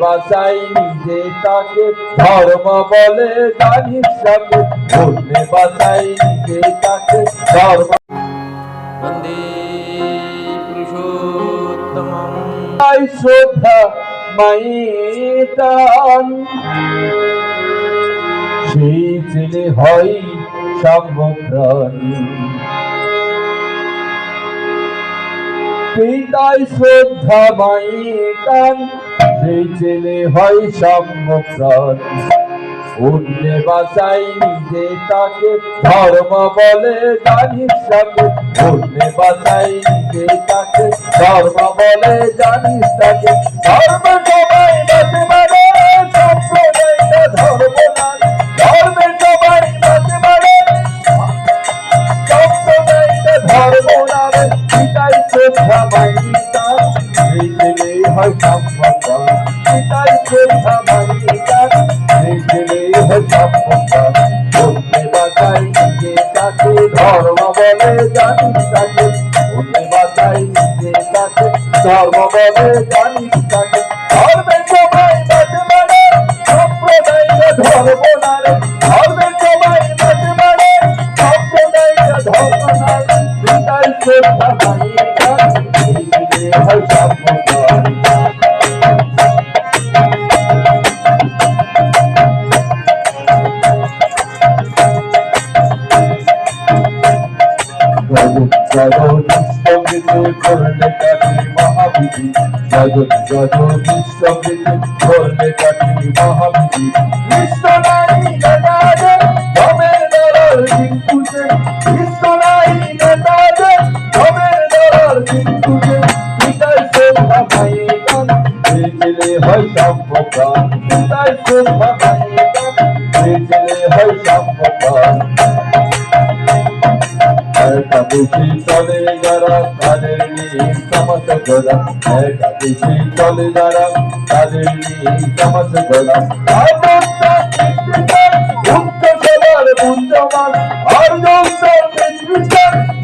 বাঁচাই নিজে তাকে। ধর্ম বলে জানিস তাকে। ধর্মে বাঁচাই নিজে তাকে। ধর্ম বন্দে পুরুষোত্তম শ্রদ্ধা মাইতান সেই ছেলে হয় সম্ভ্রাণী পিতায় শ্রদ্ধা মাইতান সেই ছেলে হয় সাম্যপ্রাণী অন্যে বাঁচাই নিজে তাকে, ধর্ম বলে জানিস তাকে। অন্যে বাঁচাই নিজে তাকে, ধর্ম বলে জানিস তাকে। ধর্ম সবাই বাঁচে। তাকে ধর্ম বলে জানিস তাকে। বাঁচাই নিজে তাকে ধর্ম বলে জানিস তাকে ধর্মের সবাই মানে ধর্ম। জগৎ করলে কাটি মহাবিধি জগৎ জগৎ করলে কাটি মহাবিধি কৃষ্ণ নাই নেতাজে ধমের দলার কিন্তু কৃষ্ণ নাই নেতাজে ধমের দলার কিন্তু পিতাই শ্রদ্ধা মাইকান যে ছেলে হয় সম্পদান পিতাই শ্রদ্ধা মাইকান যে ছেলে হয় সম্পদান চলে যারা তাদের নিয়ে সমাজ করা একাদশী চলে যারা তাদের সমাজ করা ভুক্ত সবার বুদ্ধমান আর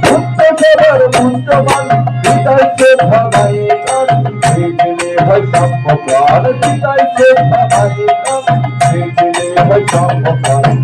ভুক্ত সবার বুদ্ধমান পিতাই শ্রদ্ধা মাইকান সেই ছেলে হয়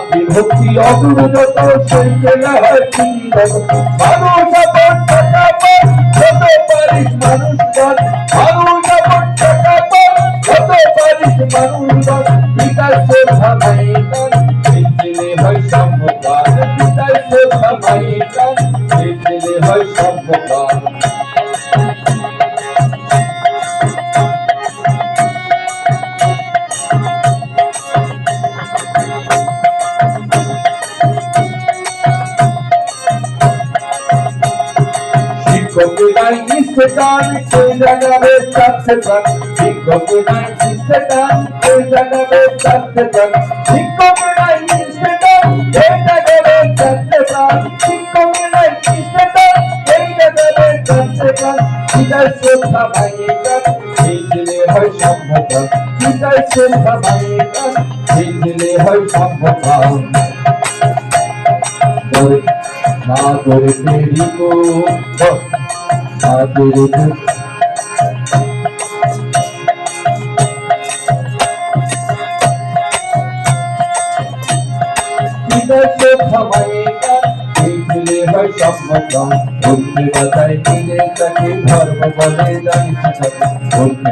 ভাতৃভক্তি অগুরুগত সেই ছেলে হয় তব মানুষ আপন টাকা পান যত পারিস মানুষ বল। মানুষ আপন টাকা পান যত পারিস মানুষ শ্রদ্ধা মাইকান সেই হয় সম্ভবান নাই নিঃস্বে টান কে জাগাবে চাচ্ছে প্রাণ শিক্ষকের নাই নিঃস্বে টান কে জাগাবে চাচ্ছে প্রাণ শিক্ষকের নাই নিঃস্বে টান কে জাগাবে চাচ্ছে প্রাণ শিক্ষকের নাই নিঃস্বে টান কে জাগাবে চাচ্ছে প্রাণ পিতার শ্রদ্ধা ভাঙে কান সেই ছেলে হয় সম্ভব পিতার শ্রদ্ধা ভাঙে কান সেই ছেলে হয় সম্ভব না করে তেরি কো না করে তেরি বিদেশে থামাইকা এই ছেলে হয় সম্মতান বলতে কথায় দিলে তাকে ধর্ম বলে জানিস তাকে বলতে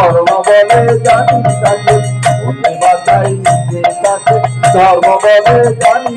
ধর্ম বলে জানি তাকে বলতে বাঁচাই নিজে তাকে ধর্ম বলে জানি